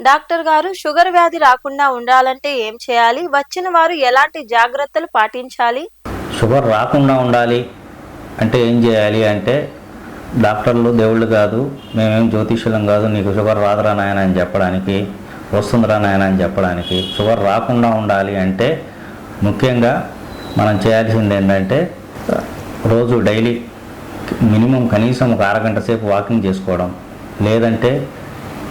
Doctor గారు sugar వ్యాధి రాకుండా ఉండాలంటే ఏం చేయాలి? వచ్చిన వారు ఎలాంటి జాగ్రత్తలు పాటించాలి? షుగర్ రాకుండా ఉండాలి అంటే ఏం చేయాలి అంటే డాక్టర్లు దేవుళ్ళు కాదు మేమేం జ్యోతిష్యులం కాదు నీకు షుగర్ రాదురా నాయన అని చెప్పడానికి వస్తుందిరా నాయన అని చెప్పడానికి షుగర్ రాకుండా ఉండాలి అంటే ముఖ్యంగా మనం చేయాల్సింది ఏంటంటే రోజు డైలీ మినిమం కనీసం ఒక అరగంట సేపు వాకింగ్ చేసుకోవడం. లేదంటే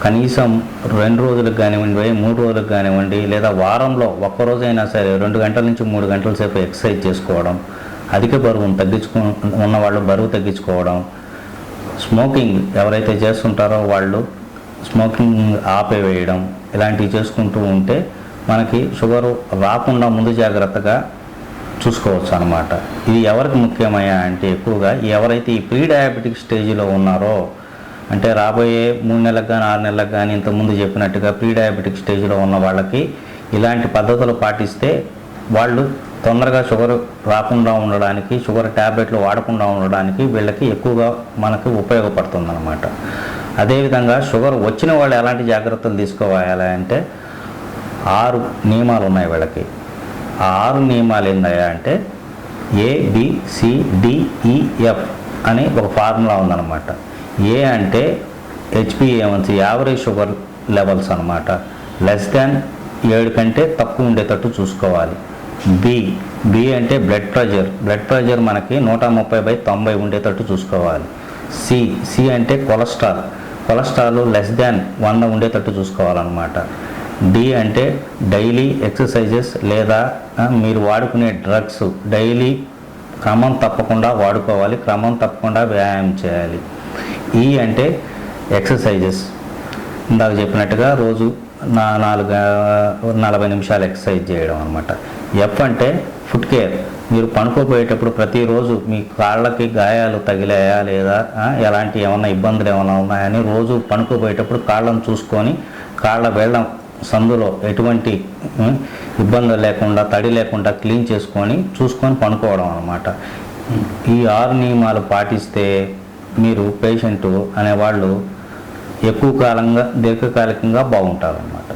కనీసం రెండు రోజులకు కానివ్వండి మూడు రోజులకు కానివ్వండి లేదా వారంలో ఒక్క రోజైనా సరే రెండు గంటల నుంచి మూడు గంటల సేపు ఎక్సర్సైజ్ చేసుకోవడం అధిక బరువును తగ్గించుకు ఉన్నవాళ్ళు బరువు తగ్గించుకోవడం స్మోకింగ్ ఎవరైతే చేస్తుంటారో వాళ్ళు స్మోకింగ్ ఆపేవేయడం ఇలాంటివి చేసుకుంటూ ఉంటే మనకి షుగర్ రాకుండా ముందు జాగ్రత్తగా చూసుకోవచ్చు అనమాట ఇది ఎవరికి ముఖ్యమయ్యా అంటే ఎక్కువగా ఎవరైతే ఈ ప్రీ డయాబెటిక్ స్టేజ్లో ఉన్నారో అంటే రాబోయే మూడు నెలలకు కానీ ఆరు నెలలకు కానీ ఇంతకుముందు చెప్పినట్టుగా ప్రీ డయాబెటిక్ స్టేజ్లో ఉన్న వాళ్ళకి ఇలాంటి పద్ధతులు పాటిస్తే వాళ్ళు తొందరగా షుగర్ రాకుండా ఉండడానికి షుగర్ ట్యాబ్లెట్లు వాడకుండా ఉండడానికి వీళ్ళకి ఎక్కువగా మనకు ఉపయోగపడుతుంది అనమాట అదేవిధంగా షుగర్ వచ్చిన వాళ్ళు ఎలాంటి జాగ్రత్తలు తీసుకోవాలి అంటే ఆరు నియమాలు ఉన్నాయి వీళ్ళకి. ఆ ఆరు నియమాలు ఏందయ్యా అంటే ఏబిసిడిఈఎఫ్ e, అని ఒక ఫార్ములా ఉందన్నమాట. ఏ అంటే హెచ్పిఏవన్సీ యావరేజ్ షుగర్ లెవెల్స్ అనమాట లెస్ దాన్ ఏడు కంటే తక్కువ ఉండేటట్టు చూసుకోవాలి. బి బి అంటే బ్లడ్ ప్రెషర్ బ్లడ్ ప్రెషర్ మనకి నూట ముప్పై బై తొంభై ఉండేటట్టు చూసుకోవాలి. సి సి అంటే కొలెస్ట్రాల్ కొలెస్ట్రాల్ లెస్ దాన్ వంద ఉండేటట్టు చూసుకోవాలన్నమాట. డి అంటే డైలీ ఎక్సర్సైజెస్ లేదా మీరు వాడుకునే డ్రగ్స్ డైలీ క్రమం తప్పకుండా వాడుకోవాలి. క్రమం తప్పకుండా వ్యాయామం చేయాలి. ఈ అంటే ఎక్సర్సైజెస్. ఇందాక చెప్పినట్టుగా రోజు నా నాలుగు నలభై నిమిషాలు ఎక్సర్సైజ్ చేయడం అనమాట ఎఫ్ అంటే ఫుడ్ కేర్. మీరు పనుకోపోయేటప్పుడు ప్రతిరోజు మీ కాళ్ళకి గాయాలు తగిలాయా లేదా ఎలాంటి ఏమైనా ఇబ్బందులు ఏమైనా ఉన్నాయని రోజు పనుకోపోయేటప్పుడు కాళ్ళను చూసుకొని కాళ్ళ వెళ్ళం సందులో ఎటువంటి ఇబ్బందులు లేకుండా తడి లేకుండా క్లీన్ చేసుకొని చూసుకొని పనుకోవడం అనమాట ఈ ఆరు నియమాలు పాటిస్తే మీరు పేషెంట్ అనేవాళ్ళు ఎక్కువ కాలంగా దీర్ఘకాలికంగా బాగుంటారు అన్నమాట